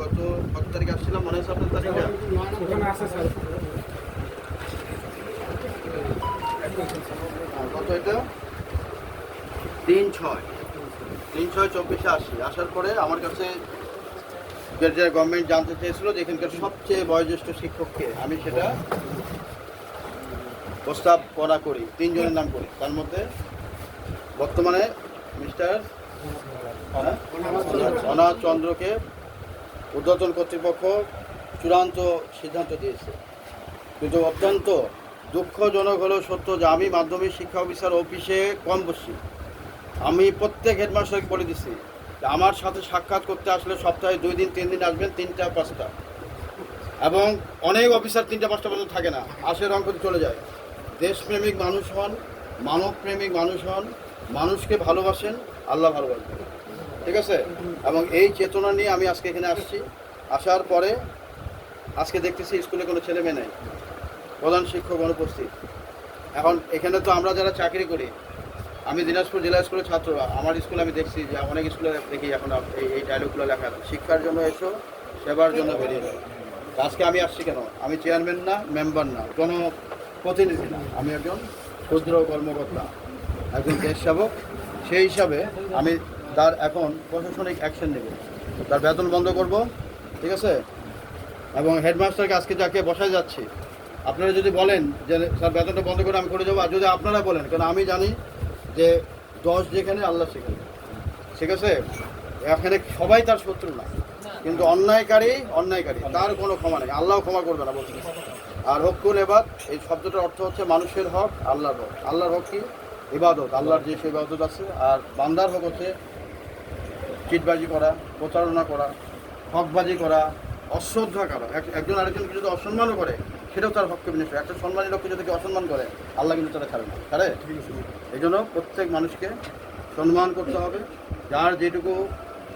গত কত তারিখে আসছিলাম? মনে আছে আপনার তারিখটা? ওখানে আছে স্যার। কত এটা? তিন ছয়। তিন ছয় চব্বিশে আসি আসার পরে আমার কাছে যে গভর্নমেন্ট জানতে চেয়েছিল যে এখানকার সবচেয়ে বয়োজ্যেষ্ঠ শিক্ষককে আমি সেটা প্রস্তাব করা করি তিনজনের নাম করি। তার মধ্যে বর্তমানে মিস্টার অনাথ উদ্বোধন কর্তৃপক্ষ চূড়ান্ত সিদ্ধান্ত দিয়েছে। কিন্তু অত্যন্ত দুঃখজনক হলো সত্য যে আমি মাধ্যমিক শিক্ষা অফিসার অফিসে কম বসি। আমি প্রত্যেক হেডমাস্টারকে বলে দিচ্ছি যে আমার সাথে সাক্ষাৎ করতে আসলে সপ্তাহে দুই দিন, তিন দিন আসবেন, তিনটা, পাঁচটা। এবং অনেক অফিসার তিনটা, পাঁচটা পর্যন্ত থাকে না, আসে রং চলে যায়। দেশপ্রেমিক মানুষ হন, মানবপ্রেমিক মানুষ হন, মানুষকে ভালোবাসেন, আল্লাহ ভালোবাসেন। ঠিক আছে? এবং এই চেতনা নিয়ে আমি আজকে এখানে আসছি। আসার পরে আজকে দেখতেছি স্কুলে কোনো ছেলে মেয়ে নেই। প্রধান শিক্ষক অনুপস্থিত। এখন এখানে তো আমরা যারা চাকরি করি, আমি দিনাজপুর জেলা স্কুলের ছাত্র, আমার স্কুলে আমি দেখছি যে অনেক স্কুলে দেখি এখন এই এই ডায়লগগুলো লেখা। শিক্ষার জন্য এসো, সেবার জন্য বেরিয়ে আজকে আমি আসছি কেন? আমি চেয়ারম্যান না মেম্বার না, কোনো প্রতিনিধি না। আমি একজন ক্ষুদ্র কর্মকর্তা, একজন দেশ সেবক। সেই হিসাবে আমি তার এখন প্রশাসনিক অ্যাকশন নেবে। তার বেতন বন্ধ করব, ঠিক আছে? এবং হেডমাস্টারকে আজকে যাকে বসায় যাচ্ছি, আপনারা যদি বলেন যে স্যার বেতনটা বন্ধ করে আমি করে যাব, আর যদি আপনারা বলেন, কারণ আমি জানি যে দশ যেখানে, আল্লাহ সেখানে। ঠিক আছে? এখানে সবাই তার শত্রু না। কিন্তু অন্যায়কারী অন্যায়কারী, তার কোনো ক্ষমা নেই। আল্লাহ ক্ষমা করবে না বলতে আর হকুল এবার এই শব্দটার অর্থ হচ্ছে মানুষের হক, আল্লাহর হক। আল্লাহর হক কি? ইবাদত। আল্লাহর যে সে ইবাদত আছে, আর বান্দার হক হচ্ছে চিটবাজি করা প্রচারণা করা হকবাজি করা অশ্রদ্ধা করা। এক- একজন আরেকজনকে যদি অসম্মানও করে সেটাও তার হককে বিনষ্ট একটা সম্মানী লোককে যদি অসম্মান করে আল্লাহ কিন্তু তারা ছাড়ে না। ছাড়ে? এই জন্য প্রত্যেক মানুষকে সম্মান করতে হবে। যার যেটুকু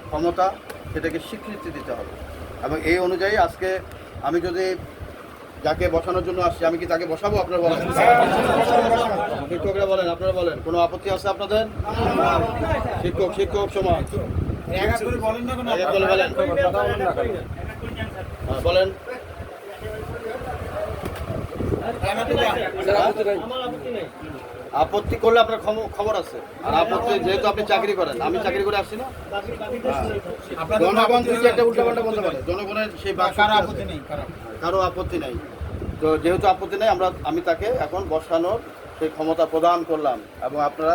ক্ষমতা সেটাকে স্বীকৃতি দিতে হবে। এবং এই অনুযায়ী আজকে আমি যদি যাকে বসানোর জন্য আসছি আমি কি তাকে বসাবো? আপনারা বলেন। শিক্ষকরা বলেন আপনারা বলেন। কোনো আপত্তি আছে আপনাদের? শিক্ষক শিক্ষক সমাজ। বলেন বলেন। হ্যাঁ, বলেন। আপত্তি করলে আপনার খবর আছে। আর আপত্তি যেহেতু আপনি চাকরি করেন আমি চাকরি করে আসছি না। হ্যাঁ। জনগণ একটা উল্টাপাল্টা বলতে পারে জনগণের সেই কারও আপত্তি নেই কারও কারও আপত্তি নাই। তো যেহেতু আপত্তি নেই আমরা আমি তাকে এখন বসানোর সেই ক্ষমতা প্রদান করলাম এবং আপনারা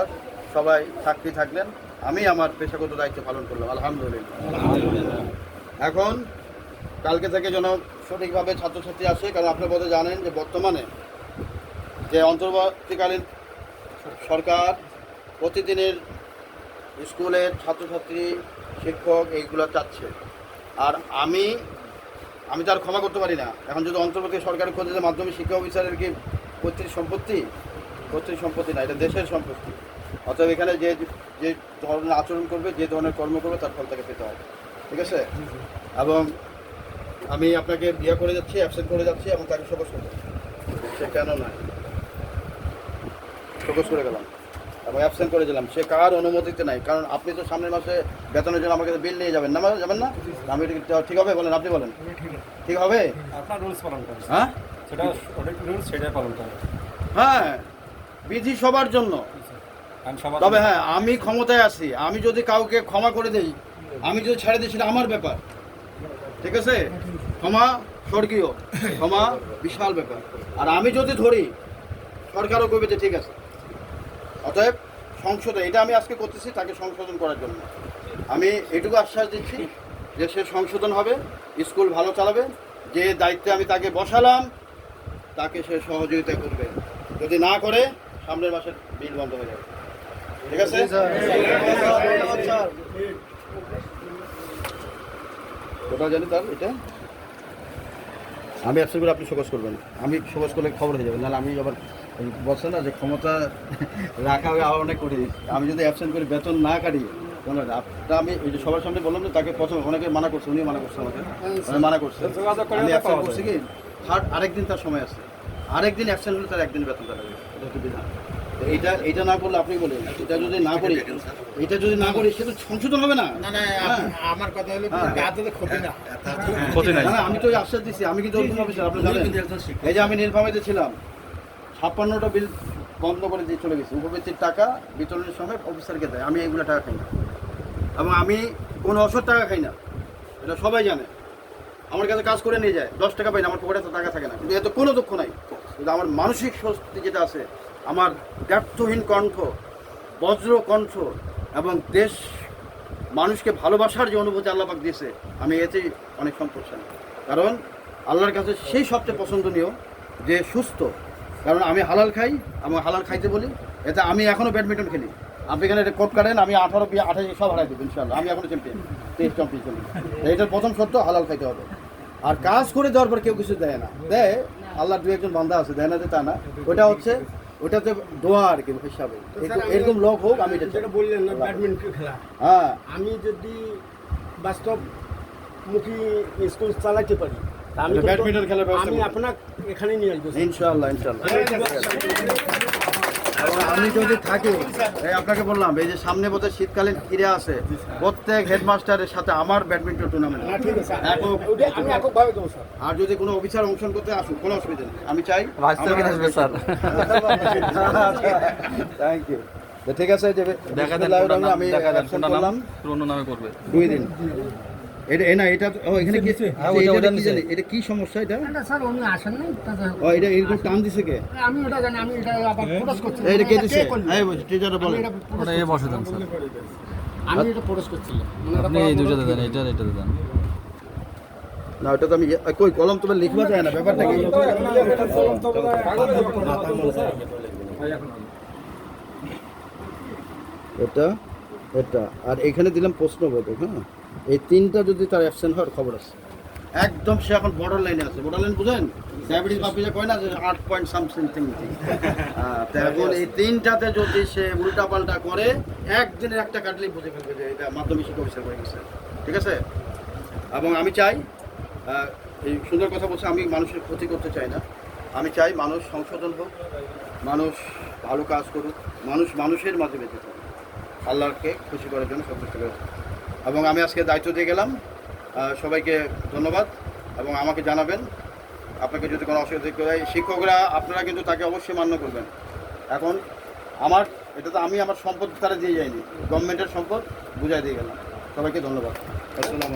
সবাই সাক্ষী থাকলেন। আমি আমার পেশাগত দায়িত্ব পালন করলাম আলহামদুলিল্লাহ। এখন কালকে থেকে যেন সঠিকভাবে ছাত্রছাত্রী আসে কারণ আপনারা বোধহয় জানেন যে বর্তমানে যে অন্তর্বর্তীকালীন সরকার প্রতিদিনের স্কুলের ছাত্রছাত্রী শিক্ষক এইগুলো চাচ্ছে। আর আমি আমি তার ক্ষমা করতে পারি না। এখন যদি অন্তর্বর্তী সরকারের খোঁজে যে মাধ্যমিক শিক্ষা অফিসারের কি কর্তৃক সম্পত্তি? কর্তৃক সম্পত্তি না এটা দেশের সম্পত্তি। অতএব এখানে যে যে ধরনের আচরণ করবে যে ধরনের কর্ম করবে তার ফল তাকে পেতে হবে। ঠিক আছে? এবং আমি আপনাকে বিয়ে করে যাচ্ছি অ্যাবসেন্ট করে যাচ্ছি এবং তাকে সকস করে। সে কেন নয়? সকস করে গেলাম। এবং অ্যাবসেন্ট করে দিলাম সে কার অনুমতিতে নাই? কারণ আপনি তো সামনের মাসে বেতনের জন্য আমাকে বিল নিয়ে যাবেন না যাবেন না? আমি ঠিক হবে? বলেন আপনি বলেন। ঠিক হবে? হ্যাঁ? হ্যাঁ। বিধি সবার জন্য। তবে হ্যাঁ আমি ক্ষমতায় আছি। আমি যদি কাউকে ক্ষমা করে দেই, আমি যদি ছেড়ে দিই, সেটা আমার ব্যাপার। ঠিক আছে? ক্ষমা স্বর্গীয়, ক্ষমা বিশাল ব্যাপার। আর আমি যদি ধরি, সরকারও করবে যে ঠিক আছে। অতএব সংশোধন, এটা আমি আজকে করতেছি তাকে সংশোধন করার জন্য। আমি এটুকু আশ্বাস দিচ্ছি যে সে সংশোধন হবে, স্কুল ভালো চালাবে, যে দায়িত্বে আমি তাকে বসালাম, তাকে সে সহযোগিতা করবে। যদি না করে, সামনের মাসের বিল বন্ধ হয়ে যাবে। ঠিক আছে? কোথায় জানি তার এটা? আমি অ্যাবসেন্ট করে আপনি শোকজ করবেন। আমি শোকজ করলে খবর হয়ে যাবে নাহলে আমি আবার বলছে না যে ক্ষমতা রাখা হবে আবার অনেক করি আমি যদি অ্যাবসেন্ট করি বেতন না কাটি আপনার আমি এই যে সবার সামনে বললাম না তাকে প্রথমে অনেকে মানা করছে উনি মানা করছে আমাকে। মানা করছে। আমি অ্যাবসেন্ট করছি কি? থার্ড আরেকদিন তার সময় আছে। আরেকদিন অ্যাবসেন্ট হলে তার একদিন বেতন লাগবে। এটা হচ্ছে বিধান। এইটা এটা না করলে আপনি বলেন। এটা যদি না করি এটা যদি না করি সেটা সংশোধন হবে না? না না হ্যাঁ। আমার কথা হলো হ্যাঁ। ক্ষতি না। ক্ষতি নাই। না, আমি তো ওই আশ্বাস দিচ্ছি আমি কিন্তু অফিসার আপনি জানেন। এই যে আমি নীলফামারিতে ছিলাম ছাপ্পান্নটা বিল বন্ধ করে দিয়ে চলে গেছি। উপবৃত্তির টাকা বিতরণের সময় অফিসারকে দেয়। আমি এইগুলো টাকা খাই না। এবং আমি কোনো অসৎ টাকা খাই না। এটা সবাই জানে। আমার কাছে কাজ করে নিয়ে যায়। দশ টাকা পাই না আমার পকেটে তো টাকা থাকে না। কিন্তু এত কোনো দুঃখ নাই। কিন্তু আমার মানসিক স্বস্তি যেটা আছে আমার ব্যর্থহীন কণ্ঠ, বজ্র কণ্ঠ এবং দেশ মানুষকে ভালোবাসার যে অনুভূতি আল্লাপাক দিয়েছে, আমি এতেই অনেক সন্তোষান কারণ আল্লাহর কাছে সেই সবচেয়ে পছন্দনীয় যে সুস্থ, কারণ আমি হালাল খাই, আমি হালাল খাইতে বলি, এতে আমি এখনও ব্যাডমিন্টন খেলি। আপনি এখানে এটা কোট কাটেন আমি আঠারো বিয়ে আঠাশে, সব হারাই দেবো ইনশাল্লাহ আমি এখনও চ্যাম্পিয়ন তেইশ চ্যাম্পিয়ন এটার প্রথম সত্য হালাল খাইতে হবে। আর কাজ করে দেওয়ার পর কেউ কিছু দেয় না। দেয় আল্লাহ দু একজন বান্দা আছে, দেয় না যে তা না। ওটা হচ্ছে ওটাতে দোয়া আর কি হিসাবে। এরকম- লোক হোক আমি যেটা বললেন না ব্যাডমিন্টন খেলা। হ্যাঁ। আমি যদি বাস্তব মুখী স্কুল চালাতে পারি আমি ব্যাডমিন্টন খেলার আমি আপনাকে এখানে নিয়ে আসব ইনশাআল্লাহ ইনশাআল্লাহ। এবং আমি যদি থাকি এই আপনাকে বললাম এই যে সামনে বোধহয় শীতকালীন ক্রীড়া আছে প্রত্যেক হেডমাস্টারের সাথে আমার ব্যাডমিন্টন টুর্নামেন্ট না ঠিক আছে। একক- ওটা আমি এককভাবে দেবো স্যার। আর যদি কোনো অফিসার অংশগ্রহণ করতে আসুক কোনো অসুবিধা নেই। আমি চাই বাস্তবে আসবে স্যার। থ্যাংক ইউ ঠিক আছে আমি দেখা করলাম। পুরোনো নামে করবে। দুই দিন। এটা না এটা তো- এখানে কি এটা কি জানি? এটা কি সমস্যা এটা? এটা স্যার উনি আসেন নাই ও এটা এরকম টান দিছে কে? আমি ওটা জানি আমি এটা আবার প্রকাশ করছি এটা কে দিছে? এই টিচারটা আমি বলেন ওটা এ বসে দেন স্যার। আমি এটা প্রকাশ করছিলাম। মানে আপনি এই বড় দেন এইটা এটাতে দেন। না ওটা তো আমি কই কলম তো লিখবা যায় না ব্যাপারটা কি? এটা এটা। আর এখানে দিলাম প্রশ্নবোধক হ্যাঁ? এই তিনটা যদি তার অ্যাবসেন্ট হওয়ার খবর আছে। একদম সে এখন বর্ডার লাইনে আছে। বর্ডার লাইন বুঝেন? ডায়াবেটিস বাপি যে কয় না যে আট পয়েন্ট সামথিং থিং তো এখন এই তিনটাতে যদি সে উল্টা পাল্টা করে একদিনের একটা কাটলেই বুঝে ফেলবে যে এটা মাধ্যমিক শিক্ষা অফিসার হয়ে গেছে। ঠিক আছে? এবং আমি চাই এই সুন্দর কথা বলছে আমি মানুষের ক্ষতি করতে চাই না। আমি চাই মানুষ সংশোধন হোক মানুষ ভালো কাজ করুক মানুষ মানুষের মাঝে বেঁচে থাকুক আল্লাহকে খুশি করার জন্য সন্তুষ্ট করে এবং আমি আজকে দায়িত্ব দিয়ে গেলাম। সবাইকে ধন্যবাদ এবং আমাকে জানাবেন। আপনাকে যদি কোনো অসুবিধা হয় শিক্ষকরা, আপনারা কিন্তু তাকে অবশ্যই মান্য করবেন। এখন আমার, এটা তো আমি আমার সম্পদ তারা দিয়ে যাইনি গভর্নমেন্টের সম্পদ বুঝাই দিয়ে গেলাম। সবাইকে ধন্যবাদ। আসসালামু